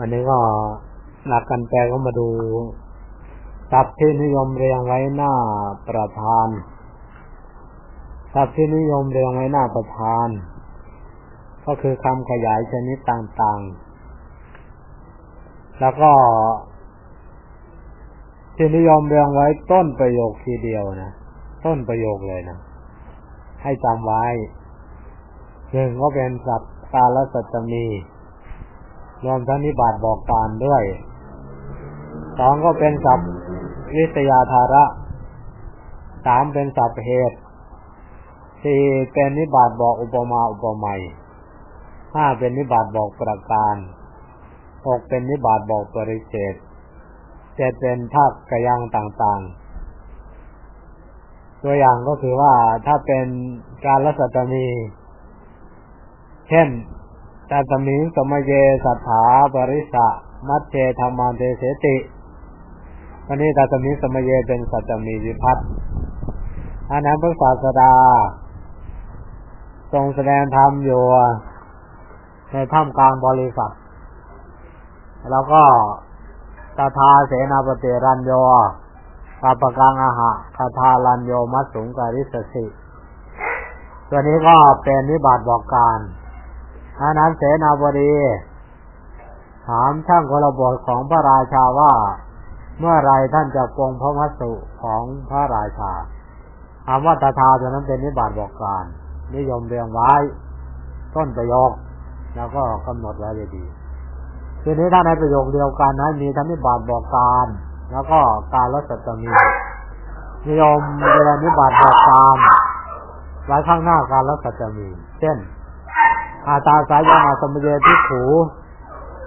วันนี้ก็หลักกันแปลก็มาดูศัพท์ที่นิยมเรียงไว้หน้าประธานศัพท์ที่นิยมเรียงไว้หน้าประธาน ก็คือคำขยายชนิดต่างๆ แล้วก็ ที่นิยมเรียงไว้ต้นประโยคทีเดียวนะต้นประโยคเลยนะให้จำไว้หนึ่งก็เป็นสัตว์กาลสัตมี รวมทั้งนิบาตบอกการด้วยสองก็เป็นสัพวิทยาธาระสามเป็นสัพเหตุสี่เป็นนิบาตบอกอุปมาอุปไมยห้าเป็นนิบาตบอกประการหกเป็นนิบาตบอกปริเศษเจ็ดเป็นทักกยังต่างๆ ตัวอย่างก็คือว่าถ้าเป็นการรัศมี เช่น ตัตมิงสมเยสัทธาปริสะมัชเชธรรมาเตเสติวันนี้ตัตมิงสมเยเป็นสัจมีวิพัฒน์อันนั้นพระศาสดา ทรงแสดงธรรมอยู่ในถ้ำกลางบริษัท แล้วก็ตาทาเสนาปฏิรันโยกาปกังอาหะคาทารันโยมัสสุงการิสสิ ตัวนี้ก็เป็นนิบาตบอกการ อานั้นเสนาบดี ถามช่างกรบทของพระราชาว่า เมื่อไรท่านจะปรงพระมัสสุของพระราชาถามว่าตาทาตัวนั้นเป็นนิบาตบอกการ นิยมเรียงไว้ ต้นประโยค แล้วก็กำหนดไว้ดีทีนี้ถ้าในประโยคเดียวกันนั้นมีทั้งนิบาตบอกการ แล้วก็การรัศตมีนิยมเวลานิบาตบอกการไว้ข้างหน้าการรัศตมี เช่น อาตาสายาสมเยทิขู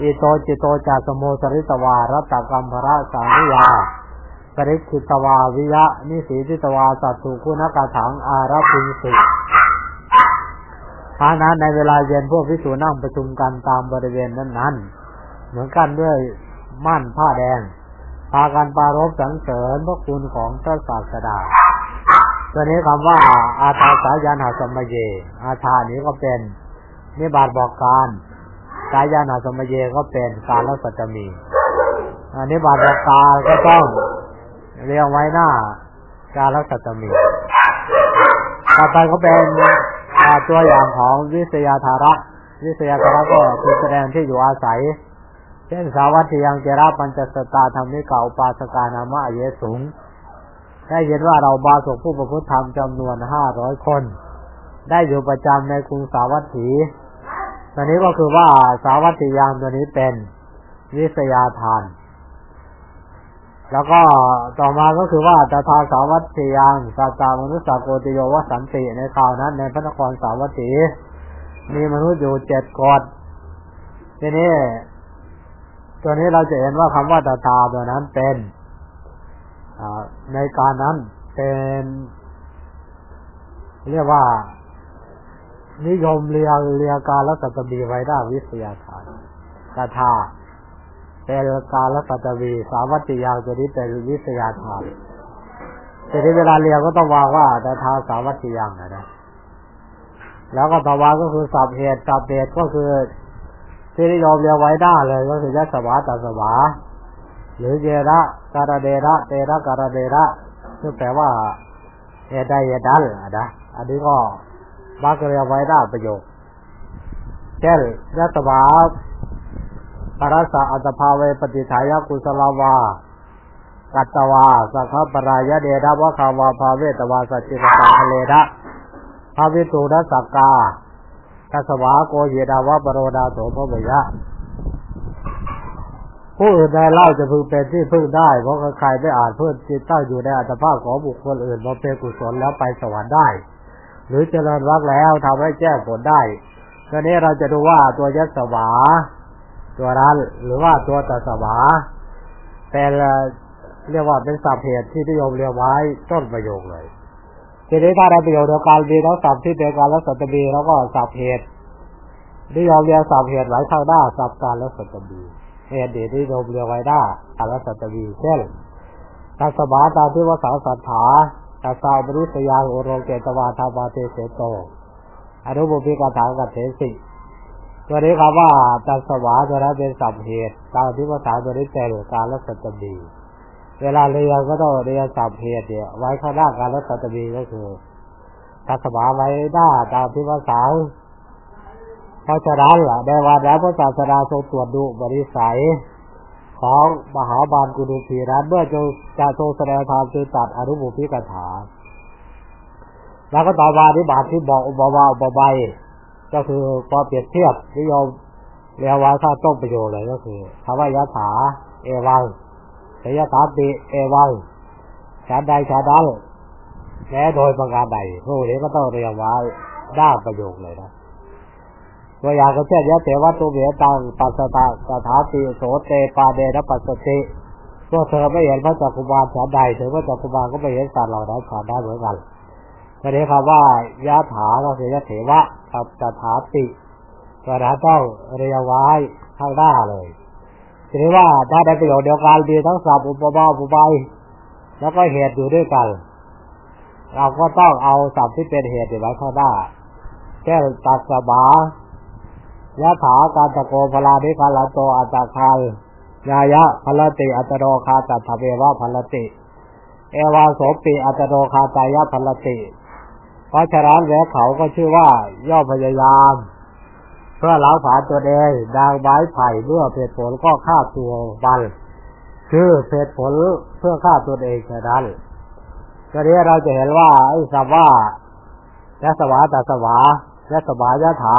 อิโตจิโตจาสโมสริตวารัตกรรมภระสานิยาสริกิตวาวิยะ นิสีทิตวาสัตถุคุณกาถังอาราพิสุทานั้นในเวลาเย็นพวกพิสูจนั่งประชุมกันตามบริเวณนั้นๆ เหมือนกันด้วยม่านผ้าแดง พากันปารบสังเสริญพระคุณของพระศาสดาตัวนี้คำว่าอาตาสายานหาสมเย อาชานี้ก็เป็น นิบาตบอกการกายานาสมเยก็เป็นการละสัจมีอันนี้บาตบอกการก็ต้องเรียงไว้หน้า การละสัจมีต่อไปก็เป็นตัวอย่างของวิสยาธาระ วิสยาธาระก็คือแสดงที่อยู่อาศัย เช่นสาวัตถียังเจราปัญจสตาธรรมิกาอุปาสกานามะเยสุงได้เห็นว่าเราบาสกผู้ประพฤติธรรมจำนวนห้าร้อยคน ได้อยู่ประจำในกรุงสาวัตถี ตัวนี้ก็คือว่าสาวัตถิยานตัวนี้เป็นวิสยาทาน แล้วก็ต่อมาก็คือว่าตถาสาวัตถิยานสาตามนุสสาโกติโยวสันติในคราวนั้น ในพระนครสาวัตถี มีมนุษย์อยู่เจ็ดกอดทีนี้ตัวนี้เราจะเห็นว่าคำว่าตถาตัวนั้นเป็นในการนั้นเป็น เรียกว่า นิยมเรียเรียการแลสัตบีไว้ได้วิทยาฐานกาธาเป็นการแลสัตบีสาวัตติยาตัวนี้เป็นวิทยาฐานแต่ที่เวลาเรียก็ต้องวางว่าแต่ทาสาวัตติยังนะ แล้วก็ต่อมาก็คือสับเหตุสับเหตุก็คือที่นิยมเรียไว้ได้เลย ก็คือยัสวาตัสวาหรือเยระการเดระเตระการเดระซึ่งแปลว่าเอไดเอดัลนะ อันนี้ก็ มักเรียไว้ได้ประโยคเช่นยัตวาปรัสสะอัตภาเวปฏิทายกุสลาวากัตตวาสัคปรายะเดดาวะคาวาภาเวตวาสัจจิตตาทะเลดะภาวิตูนัสักกาทัสวาโกเยดาวะปโรดาโสภเวยะ ผู้อื่นในเล่าจะพึงเป็นที่พึ่งได้ เพราะใครไม่อาจเพื่อจิตตั้งอยู่ในอัตภาพของบุคคลอื่นมาเป็นกุศลแล้วไปสวรรค์ได้ หรือเจริญรักแล้วทำให้แจ้งผลได้ตอนนี้เราจะดูว่าตัวยัสวา ตัวรันหรือว่าตัวตัสวาเป็นเรียกว่าเป็นสัพเหตุที่นิยมเรียกไว้ต้นประโยคเลยทีนี้ถ้าในประโยคเดียวกันมีทั้งสัพที่เป็นการและสัตบีแล้วก็สัพเหตุนิยมเรียกสัพเหตุไว้ข้างหน้าสัพการและสัตบีเหตุเดีที่นิยมเรียกไว้ได้การและสัตบีเช่นตัสวาตาที่ว่าสาวสัทธา ตัสสามรุสยาโอโรเกตวาทาวาเตเสโตอนุบุพิกาถากัเถสิตัวนี้คำว่าตัสวาตัวนั้นเป็นสัมเหตุตามที่ภาษาตัวนี้แปลการและสัตบีเวลาเรียนก็ต้องเรียนสัมเหตุเนี่ยไว้ข้างหน้าการและสัตบีก็คือตัสวาไว้หน้าตามที่ภาษาเพราะฉะนั้นล่ะในวันนั้นพระศาสดาทรงตรวจดูบริสัย ของมหาบาลกุฎุพีนั้นเมื่อจะจะทรงแสดงธรรมคือตัดอนุบุพิกถา แล้วก็ต่อมาที่บาทที่บอกอุบวาอุบใบก็คือพอเปรียบเทียบนิยมเรียกว่าถ้าต้องประโยชน์เลยก็คือคำว่ายะถา เอวังสยถาติเอวังชาใดชาดังแม้โดยประการใดพวกนี้ก็ต้องเรียกว่าได้ประโยชน์เลยนะ วอยางก็เช่นยะเทวัตุเวตังปัสสตาสถาติโสเตปาเดนะปัสสติพวกเธอไม่เห็นพระจักรุบาลฉันใดถึงพระจักรุบาลก็ไม่เห็นสัตว์เหล่านั้นฉันได้เหมือนกันทีนี้คำว่ายะถาก็คือยะเถวะกับสถาติก็นะต้องเรียไว้ข้างหน้าเลยทีนี้ว่าถ้าได้ประโยชน์เดียวกันมีทั้งสับอุปมาอุปไมยแล้วก็เหตุอยู่ด้วยกัน เราก็ต้องเอาสับที่เป็นเหตุไว้ข้างหน้าแค่ตัดสบา ยะถาการตะโกพลานิคาลโตอัตตาคายยายะพลติอัตโนคาตัตถเววะพลติ เอวาโสปิอัตโนคาตายะพลติ เพราะฉะนั้นแล้วเขาก็ชื่อว่าย่อพยายาม เพื่อล้างผานตัวเองดางไม้ไผ่เมื่อเพศผลก็ฆ่าตัวบันคือเพศผลเพื่อฆ่าตัวเองแค่นั้นก็นี้เราจะเห็นว่าไอ้สัมว่ายะสวาตสวายะสวายะถา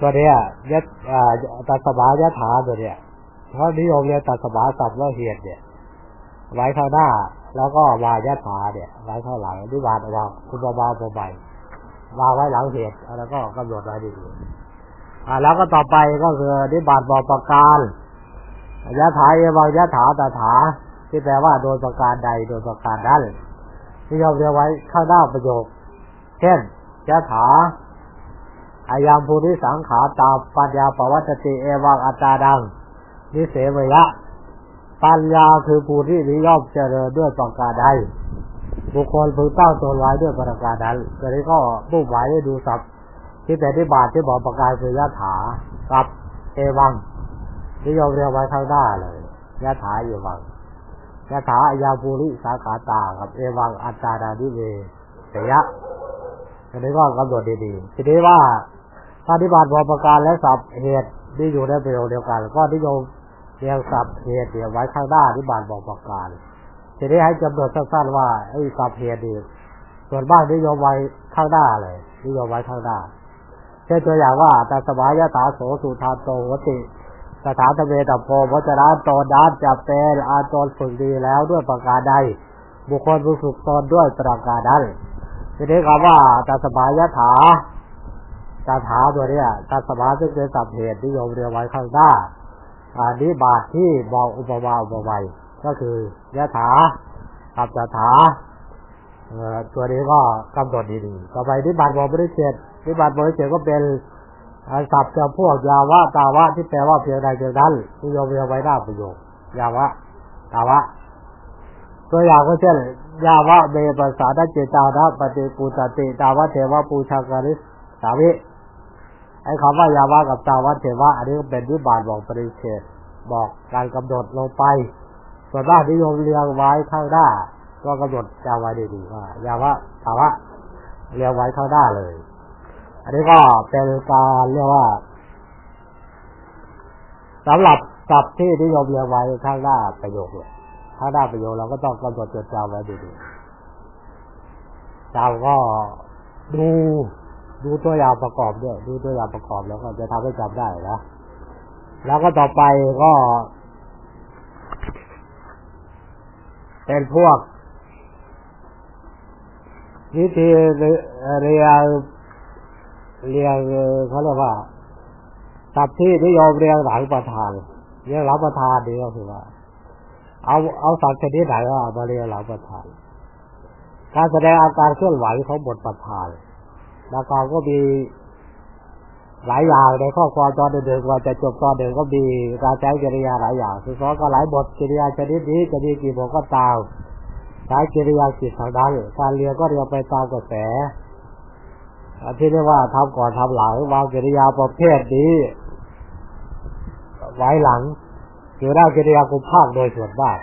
ตัวเนี้ยยะตัสบายะถาตัวเนี้ยเขานิยมเรียนตัสบาสับแล้วเหตุเนี่ย ไว้ข้างหน้า แล้วก็วายะถาเนี่ย ไว้ข้างหลังนิวานวางคุณบาบาบวางไว้หลังเหตุแล้วก็กำหนดไว้ดีๆอ่าแล้วก็ต่อไปก็คือนิบาตบอประการยะถาเอวังยะถาตถา ที่แปลว่าโดยประการใดโดยประการนั้นที่เราเรียกไว้ข้างหน้าประโยค เช่นยะถา อายังภูริสังขาตาปัญญาปวัตติเอวังอัตตาดัง นิเสวยะ ปัญญาคือภูรินิยมเจริญด้วยประการใดบุคคลพึงตั้งตนไว้ด้วยประการนั้นก็นี้ก็ผู้หมายได้ดูสับที่แต่ที่บาทที่บอกประการคือยะถากับเอวังนิยมเรียกไว้ข้างหน้าเลยยะถาเอวังยะถาอายาภูริสาขาตากับเอวังอัตตาดาดิเวเสยะอันนี้ก็กำหนดดีๆทีนี้ว่า ปฏิบัติบอประการและสับเหตุที่อยู่ในประโยชน์เดียวกัน ก็นิยมเรียงสับเหตุเดียวไว้ข้างหน้าปฏิบัติบอกประการทีนี้ให้จำนวนสั้นๆว่าไอ้สับเหตุนี่ส่วนมากนิยมไว้ข้างหน้าเลยนิยมไว้ข้างหน้าเช่นตัวอย่างว่าแต่สมัยยะถาโสสุธาโตวติสถานตเวตโพเพราะฉะนั้นตนนั้นจะเป็นอาตนฝึกดีแล้วด้วยประการใดบุคคลผู้ฝึกตนด้วยประการนั้นทีนี้คำว่าแต่สมัยยะถา ตาถาตัวเนี้ยตาสมาซึ่งเป็นสับเหตุที่โยมเรียกไว้ข้างหน้าอันนี้บาทที่บอกอุปมาอุปไมยก็คือยะถาอับตถาตัวนี้ก็กำหนดดีๆต่อไปนิบาตบอริเศษนิบาตบริเศษก็เป็นศัพท์จำพวกยาวะตาวะที่แปลว่าเพียงใดเพียงนั้นที่โยมเรียกไว้หน้าประโยคยาวะตาวะ ตัวอย่างก็เช่นยาวะเบปัสสาดเจตานะปฏิปูตติตาวะเทวะปูชาการิสสาวิ ไอ้คำว่ายาวะกับตาวัตเทวะอันนี้เป็นวิบาตบอกปริเชตบอกการกำหนดลงไป ส่วนมากที่โยมเรียงไว้ข้างหน้า ก็กำหนดจำไว้ดีๆว่ายาวะตาวะเรียงไว้ข้างหน้าเลย อันนี้ก็เป็นการเรียกว่าสำหรับศัพท์ที่นิยมเรียงไว้ข้างหน้าประโยคเลยข้างหน้าประโยคเราก็ต้องกำหนดจดจำไว้ดีๆจำก็ ดูตัวอย่างประกอบด้วย ดูตัวอย่างประกอบแล้วก็จะทำให้จำได้นะแล้วก็ต่อไปก็ เป็นพวกวิธีเรียงเรียงเขาเรียกว่าตับที่นิยมเรียงหลังประธานเรียงหลังประธานนี่ก็คือว่า เอาเอาสัตว์ชนิดไหนก็มาเรียงหลังประธาน การแสดงอาการเคลื่อนไหวของบทประธาน แล้วก็ก็มีหลายอย่างในข้อความตอนเดิมๆว่าจะจบตอนเดิมก็มีการใช้กิริยาหลายอย่างคือเขาก็หลายบทกิริยาชนิดนี้จะมีกี่บทก็ตามใช้กิริยาจิตทางนั้นการเรียนก็เรียนไปตามกระแสที่เรียกว่าทำก่อนทำหลังวางกิริยาประเภทนี้ ไว้หลังคือได้กิริยากุภาคโดยส่วนมาก